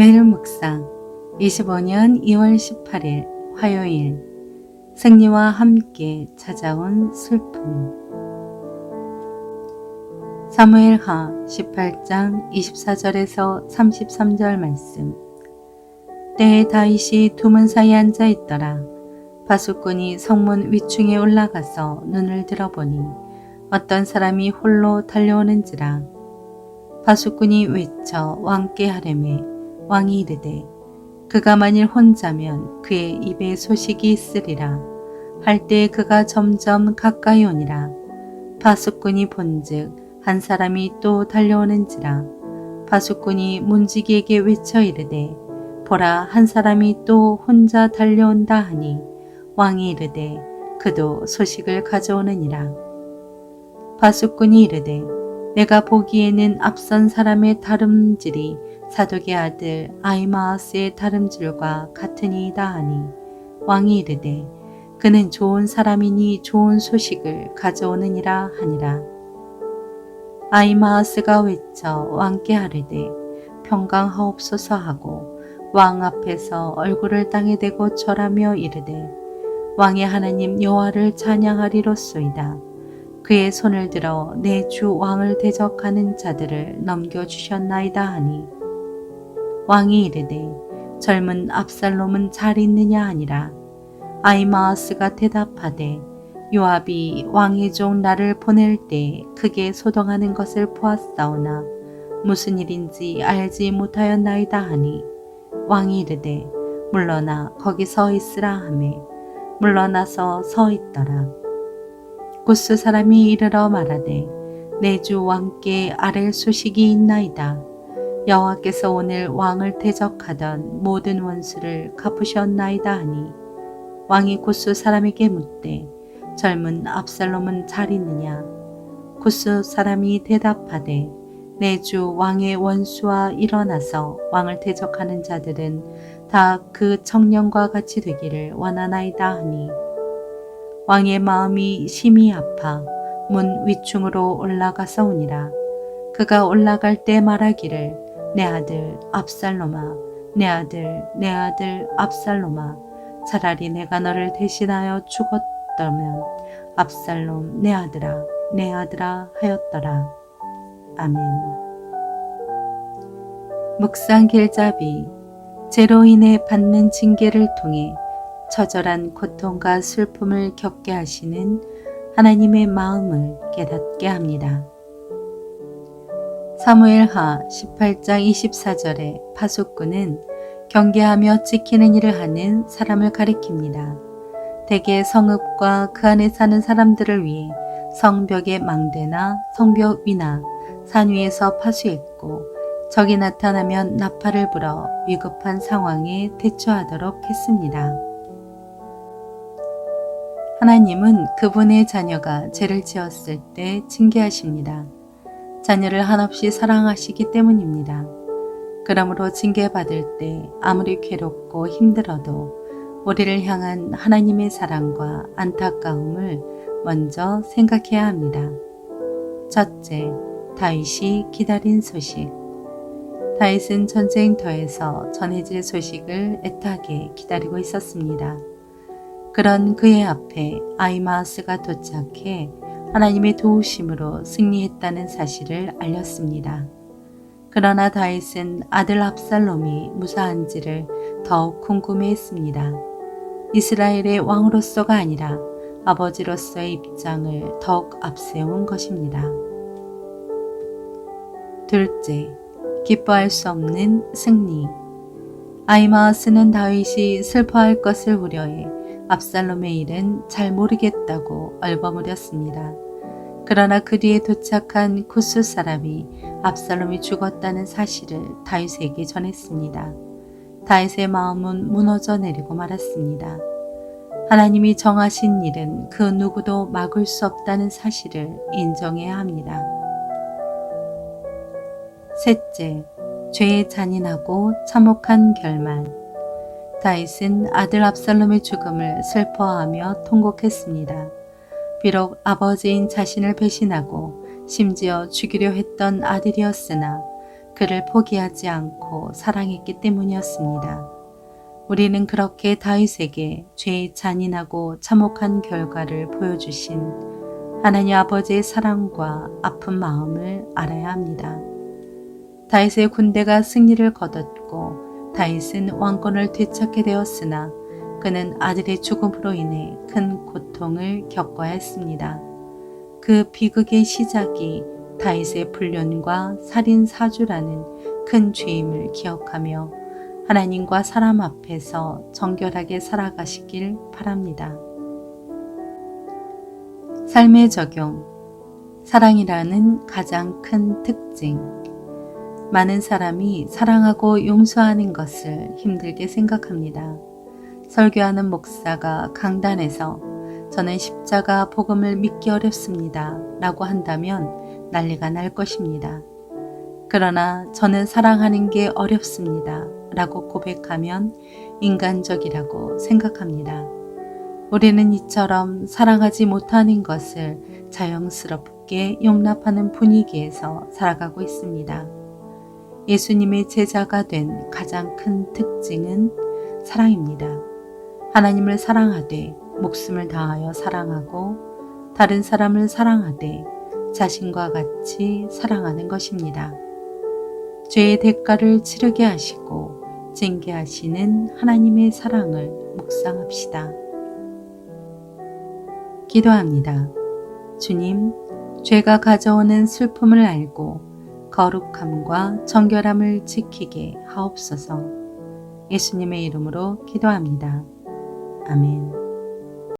매일 묵상. 25년 2월 18일 화요일. 승리와 함께 찾아온 슬픔. 사무엘하 18장 24절에서 33절 말씀. 때에 다윗이 두문 사이에 앉아 있더라. 바수꾼이 성문 위층에 올라가서 눈을 들어보니 어떤 사람이 홀로 달려오는지라. 바수꾼이 외쳐 왕께 하려매 왕이 이르되 그가 만일 혼자면 그의 입에 소식이 있으리라. 할 때 그가 점점 가까이 오니라. 바수꾼이 본즉 한 사람이 또 달려오는지라. 바수꾼이 문지기에게 외쳐 이르되 보라 한 사람이 또 혼자 달려온다 하니. 왕이 이르되 그도 소식을 가져오느니라. 바수꾼이 이르되 내가 보기에는 앞선 사람의 다름질이 사독의 아들 아이마아스의 다름질과 같으니이다 하니 왕이 이르되 그는 좋은 사람이니 좋은 소식을 가져오느니라 하니라. 아이마아스가 외쳐 왕께 하르되 평강하옵소서 하고 왕 앞에서 얼굴을 땅에 대고 절하며 이르되 왕의 하나님 여호와를 찬양하리로소이다. 그의 손을 들어 내 주 왕을 대적하는 자들을 넘겨주셨나이다 하니. 왕이 이르되 젊은 압살롬은 잘 있느냐 하니라. 아이마아스가 대답하되 요압이 왕의 종 나를 보낼 때 크게 소동하는 것을 보았사오나 무슨 일인지 알지 못하였나이다 하니. 왕이 이르되 물러나 거기 서 있으라 하매 물러나서 서 있더라 구스 사람이 이르러 말하되 내 주 왕께 아랠 소식이 있나이다. 여호와께서 오늘 왕을 대적하던 모든 원수를 갚으셨나이다 하니 왕이 구스 사람에게 묻되 젊은 압살롬은 잘 있느냐? 구스 사람이 대답하되 내 주 왕의 원수와 일어나서 왕을 대적하는 자들은 다 그 청년과 같이 되기를 원하나이다 하니 왕의 마음이 심히 아파 문 위층으로 올라가서 오니라. 그가 올라갈 때 말하기를 내 아들 압살롬아 내 아들 내 아들 압살롬아 차라리 내가 너를 대신하여 죽었다면 압살롬 내 아들아 내 아들아 하였더라. 아멘. 묵상 길잡이 죄로 인해 받는 징계를 통해 처절한 고통과 슬픔을 겪게 하시는 하나님의 마음을 깨닫게 합니다. 사무엘하 18장 24절에 파수꾼은 경계하며 지키는 일을 하는 사람을 가리킵니다. 대개 성읍과 그 안에 사는 사람들을 위해 성벽의 망대나 성벽 위나 산 위에서 파수했고 적이 나타나면 나팔을 불어 위급한 상황에 대처하도록 했습니다. 하나님은 그분의 자녀가 죄를 지었을 때 징계하십니다. 자녀를 한없이 사랑하시기 때문입니다. 그러므로 징계받을 때 아무리 괴롭고 힘들어도 우리를 향한 하나님의 사랑과 안타까움을 먼저 생각해야 합니다. 첫째, 다윗이 기다린 소식. 다윗은 전쟁터에서 전해질 소식을 애타게 기다리고 있었습니다. 그런 그의 앞에 아이마스가 도착해 하나님의 도우심으로 승리했다는 사실을 알렸습니다. 그러나 다윗은 아들 압살롬이 무사한지를 더욱 궁금해했습니다. 이스라엘의 왕으로서가 아니라 아버지로서의 입장을 더욱 앞세운 것입니다. 둘째, 기뻐할 수 없는 승리. 아이마스는 다윗이 슬퍼할 것을 우려해 압살롬의 일은 잘 모르겠다고 얼버무렸습니다. 그러나 그 뒤에 도착한 구스 사람이 압살롬이 죽었다는 사실을 다윗에게 전했습니다. 다윗의 마음은 무너져 내리고 말았습니다. 하나님이 정하신 일은 그 누구도 막을 수 없다는 사실을 인정해야 합니다. 셋째, 죄의 잔인하고 참혹한 결말. 다윗은 아들 압살롬의 죽음을 슬퍼하며 통곡했습니다. 비록 아버지인 자신을 배신하고 심지어 죽이려 했던 아들이었으나 그를 포기하지 않고 사랑했기 때문이었습니다. 우리는 그렇게 다윗에게 죄의 잔인하고 참혹한 결과를 보여주신 하나님 아버지의 사랑과 아픈 마음을 알아야 합니다. 다윗의 군대가 승리를 거뒀고 다윗은 왕권을 되찾게 되었으나 그는 아들의 죽음으로 인해 큰 고통을 겪어야 했습니다. 그 비극의 시작이 다윗의 불륜과 살인 사주라는 큰 죄임을 기억하며 하나님과 사람 앞에서 정결하게 살아가시길 바랍니다. 삶의 적용 사랑이라는 가장 큰 특징 많은 사람이 사랑하고 용서하는 것을 힘들게 생각합니다. 설교하는 목사가 강단에서 저는 십자가 복음을 믿기 어렵습니다. 라고 한다면 난리가 날 것입니다. 그러나 저는 사랑하는 게 어렵습니다. 라고 고백하면 인간적이라고 생각합니다. 우리는 이처럼 사랑하지 못하는 것을 자연스럽게 용납하는 분위기에서 살아가고 있습니다. 예수님의 제자가 된 가장 큰 특징은 사랑입니다. 하나님을 사랑하되 목숨을 다하여 사랑하고 다른 사람을 사랑하되 자신과 같이 사랑하는 것입니다. 죄의 대가를 치르게 하시고 징계하시는 하나님의 사랑을 묵상합시다. 기도합니다. 주님, 죄가 가져오는 슬픔을 알고 거룩함과 정결함을 지키게 하옵소서. 예수님의 이름으로 기도합니다. 아멘.